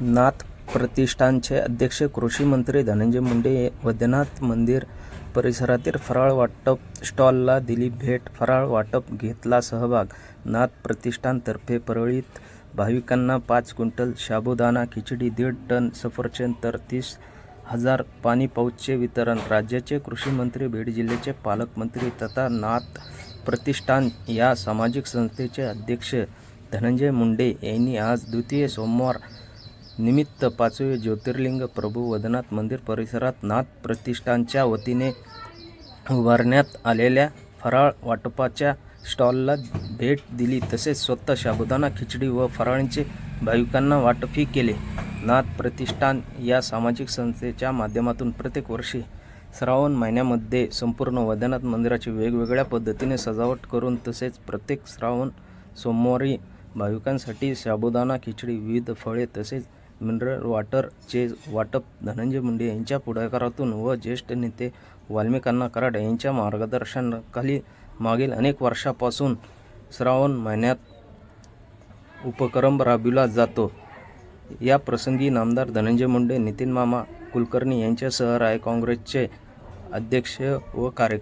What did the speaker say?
नाथ प्रतिष्ठानचे अध्यक्ष कृषी मंत्री धनंजय मुंडे वैद्यनाथ मंदिर परिसरातील फराळ वाटप स्टॉलला दिली भेट. फराळ वाटप घेतला सहभाग. नाथ प्रतिष्ठानतर्फे परळीत भाविकांना पाच क्विंटल साबुदाणा खिचडी दीड टन सफरचंद तर तीस हजार पाणी पाऊचचे वितरण. राज्याचे कृषी मंत्री बीड जिल्ह्याचे पालकमंत्री तथा नाथ प्रतिष्ठान या सामाजिक संस्थेचे अध्यक्ष धनंजय मुंडे यांनी आज द्वितीय सोमवार निमित्त पाचवे ज्योतिर्लिंग प्रभू वदनाथ मंदिर परिसरात नाथ प्रतिष्ठानच्या वतीने उभारण्यात आलेल्या फराळ वाटपाच्या स्टॉलला भेट दिली. तसेच स्वतः साबुदाणा खिचडी व फराळींचे भाविकांना वाटपही केले. नाथ प्रतिष्ठान या सामाजिक संस्थेच्या माध्यमातून प्रत्येक वर्षी श्रावण महिन्यामध्ये संपूर्ण वैद्यनाथ मंदिराची वेगवेगळ्या पद्धतीने सजावट करून तसेच प्रत्येक श्रावण सोमवारी भाविकांसाठी साबुदाणा खिचडी विविध फळे तसेच मिनरल वॉटरचे वाटप धनंजय मुंडे यांच्या पुढाकारातून व ज्येष्ठ नेते वाल्मिकांना कराड यांच्या मार्गदर्शनाखाली मागील अनेक वर्षापासून श्रावण महिन्यात उपक्रम राबविला जातो. या प्रसंगी नामदार धनंजय मुंडे नितीन मामा कुलकर्णी यांच्यासह राय काँग्रेसचे अध्यक्ष व कार्य